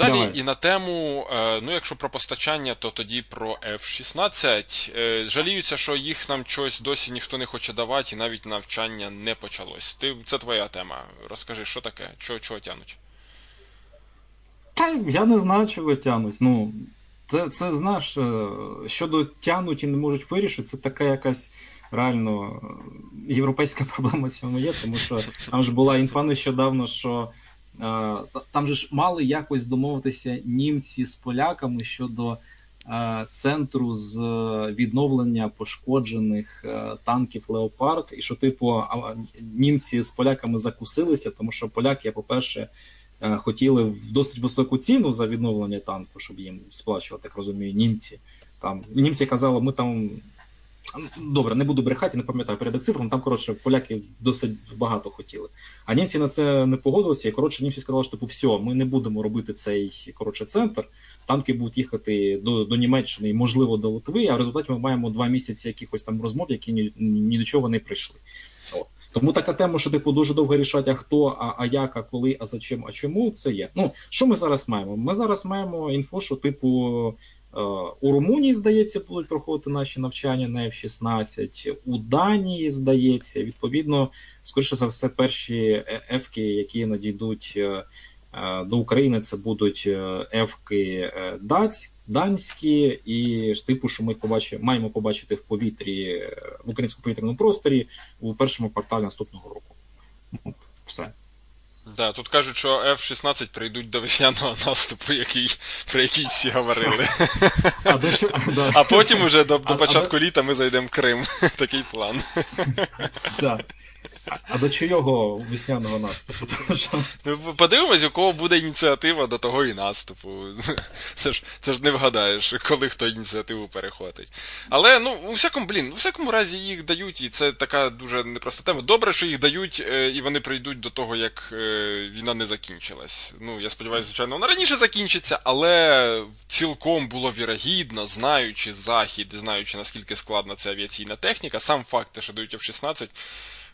Далі Давай. і на тему, е, ну якщо про постачання, то тоді про F-16. Е, Жаліються, що їх нам щось досі ніхто не хоче давати, і навіть навчання не почалось. Ти це твоя тема. Розкажи, що таке? Чого, чого тянуть? Та я не знаю, чого тянуть. Ну, це, це знаєш, е, щодо тянуть і не можуть вирішити, це така якась реально європейська проблема в цьому є, тому що там ж була інфа нещодавно, що там же ж мали якось домовитися німці з поляками щодо е, центру з е, відновлення пошкоджених е, танків Леопард, і що, типу, німці з поляками закусилися, тому що поляки, по-перше, е, хотіли в досить високу ціну за відновлення танку, щоб їм сплачувати, так розумію, німці. Там німці казали, ми там. Добре, не буду брехати, не пам'ятаю порядок цифр, там, коротше, поляки досить багато хотіли. А німці на це не погодилися, і коротше, німці сказали, що типу, все, ми не будемо робити цей коротше, центр. Танки будуть їхати до, до Німеччини і, можливо, до Литви, а в результаті ми маємо два місяці якихось там розмов, які ні, ні до чого не прийшли. От. Тому така тема, що типу дуже довго рішати, а хто, а, а як, а коли, а зачем, а чому це є. Ну що ми зараз маємо? Ми зараз маємо інфо, що типу у Румунії, здається, будуть проходити наші навчання на F-16, у Данії, здається, відповідно, скоріше за все, перші ефки, які надійдуть. е, е, До України це будуть е, е, данські, і типу, що ми побачимо, маємо побачити в повітрі е, в українському повітряному просторі у першому кварталі наступного року. Все. Да, тут кажуть, що F-16 прийдуть до весняного наступу, який, про який всі говорили. А, до що, да, А потім уже до, до початку літа ми зайдемо в Крим. Такий план. да. А, до чого весняного наступу? Ну, подивимось, у кого буде ініціатива до того і наступу. Це ж, це ж не вгадаєш, коли хто ініціативу перехватить. Але, ну, у всякому, блін, у всякому разі їх дають, і це така дуже непроста тема. Добре, що їх дають, е, і вони прийдуть до того, як е, війна не закінчилась. Ну, я сподіваюся, звичайно, вона раніше закінчиться, але цілком було вірогідно, знаючи захід, знаючи наскільки складна ця авіаційна техніка, сам факт, те, що дають F-16,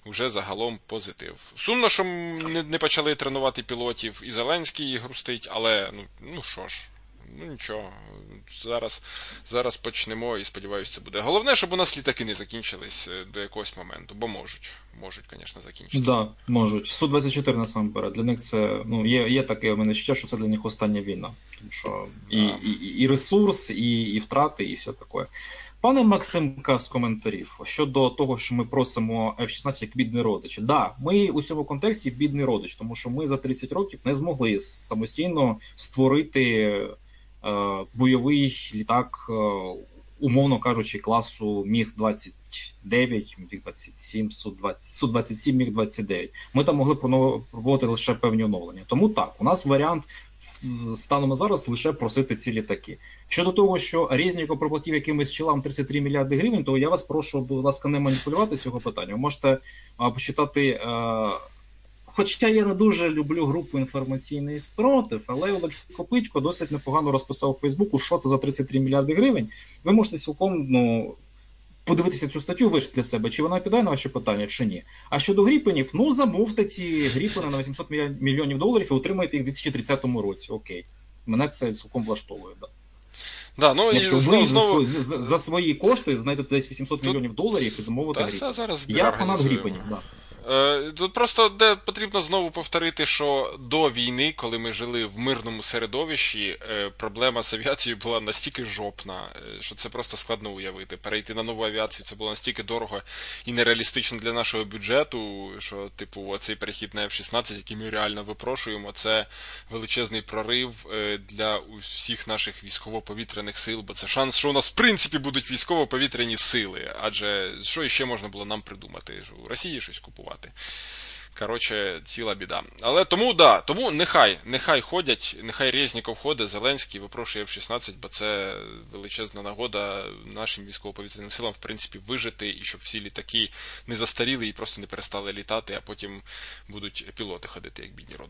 вже загалом позитив. Сумно, що не, не почали тренувати пілотів, і Зеленський грустить, але ну, ну що ж, ну нічого. Зараз, зараз почнемо і сподіваюся, це буде. Головне, щоб у нас літаки не закінчились е, до якогось моменту, бо можуть. Можуть, звісно, закінчитися. да, можуть. Су-24 насамперед. Для них це ну, є, є таке у мене відчуття, що це для них остання війна. Тому що і, і, і ресурс, і, і втрати, і все таке. Пане Максимка з коментарів щодо того, що ми просимо F-16 як бідний родич. Да, ми у цьому контексті бідний родич, тому що ми за 30 років не змогли самостійно створити е, бойовий літак, е, умовно кажучи, класу Міг 29, Міг 27, Су 20 Су 27 Міг 29 Ми там могли проводити лише певні оновлення. Тому так, у нас варіант станом зараз лише просити ці літаки. Щодо того, що Резніков проплатив якимось чолам 33 мільярди гривень, то я вас прошу, будь ласка, не маніпулювати цього питання. Ви можете почитати. Хоча я не дуже люблю групу інформаційний спротив, але Олексій Копитько досить непогано розписав у Фейсбуку, що це за 33 мільярди гривень. Ви можете цілком ну, подивитися цю статтю, вишити для себе, чи вона піде на ваші питання, чи ні. А щодо гріпенів, ну замовте ці гріпени на 800 мільйонів доларів і отримайте їх у 2030 році. Окей. Мене це цілком влаштовує. Да. Да, ну, і знову, знову, за, за, свої кошти знайдете десь 800 Тут- мільйонів доларів і замовите та, гріпен. зараз Я фанат гріпенів, да. Е, Тут просто де потрібно знову повторити, що до війни, коли ми жили в мирному середовищі, е, проблема з авіацією була настільки жопна, е, що це просто складно уявити. Перейти на нову авіацію це було настільки дорого і нереалістично для нашого бюджету, що, типу, оцей перехід на F-16, який ми реально випрошуємо, це величезний прорив для усіх наших військово-повітряних сил, бо це шанс, що у нас в принципі будуть військово-повітряні сили. Адже що іще можна було нам придумати? У Росії щось купувати. Коротше, ціла біда. Але тому да, тому нехай, нехай ходять, нехай Резніков ходить, Зеленський випрошує F-16, бо це величезна нагода нашим військово-повітряним силам, в принципі, вижити, і щоб всі літаки не застаріли і просто не перестали літати, а потім будуть пілоти ходити, як бідні роди.